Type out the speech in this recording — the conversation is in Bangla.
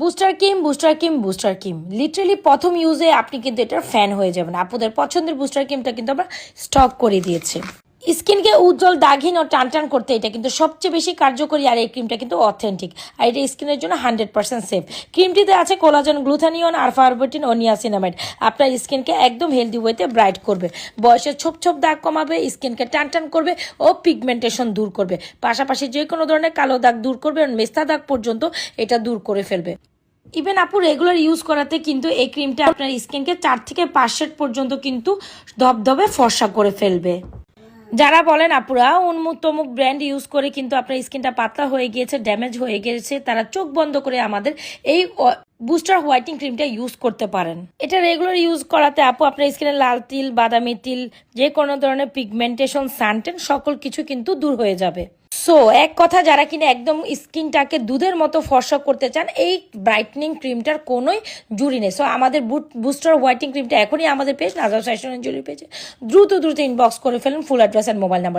Booster cream booster cream booster cream literally প্রথম ইউজে আপনি কিন্তু এটার ফ্যান হয়ে যাবেন। আপনাদের পছন্দের বুস্টার কিমটা কিন্তু আমরা স্টক করে দিয়েছি। স্কিনকে উজ্জ্বল, দাগহীন ও টান টান করতে এটা কিন্তু সবচেয়ে বেশি কার্যকরী আর এই ক্রিমটা কিন্তু অথেন্টিক আর এটা স্কিনের জন্য হান্ড্রেড পার্সেন্ট সেফ ক্রিমটিতে আছে কোলাজন গ্লুথানিয়ন আর ফার্বটিন ও নিয়াসিনামাইড আপনার স্কিনকে একদম হেলদি ওয়েতে ব্রাইট করবে। বয়সের ছোপ ছোপ দাগ কমাবে স্কিনকে টান টান করবে ও পিগমেন্টেশন দূর করবে। পাশাপাশি যে কোনো ধরনের কালো দাগ দূর করবে, মেস্তা দাগ পর্যন্ত এটা দূর করে ফেলবে। ইভেন আপু রেগুলার ইউজ করাতে কিন্তু এই ক্রিমটা আপনার স্কিনকে চার থেকে পাঁচ শেড পর্যন্ত কিন্তু ধবধবে, ফর্সা করে ফেলবে। যারা বলেন আপুরা, উন্মুক্ত মুখ ব্র্যান্ড ইউজ করে কিন্তু আপনার স্কিনটা পাতলা হয়ে গিয়েছে ড্যামেজ হয়ে গিয়েছে, তারা চোখ বন্ধ করে আমাদের এই বুস্টার হোয়াইটিং ক্রিমটা ইউজ করতে পারেন। এটা রেগুলার ইউজ করাতে আপু আপনার স্কিনে লাল তিল, বাদামি তিল, যে কোনো ধরনের পিগমেন্টেশন সানটেন সকল কিছু কিন্তু দূর হয়ে যাবে। সো এক কথা, যারা কিনা একদম স্কিনটাকে দুধের মতো ফর্সা করতে চান, এই ব্রাইটনিং ক্রিমটার কোনোই জুড়ি নেই। সো আমাদের বুস্টার হোয়াইটিং ক্রিমটা এখনই আমাদের পেজ নাজার ফ্যাশন জুড়ি পেজে দ্রুত দ্রুত ইনবক্স করে ফেলুন full address and mobile number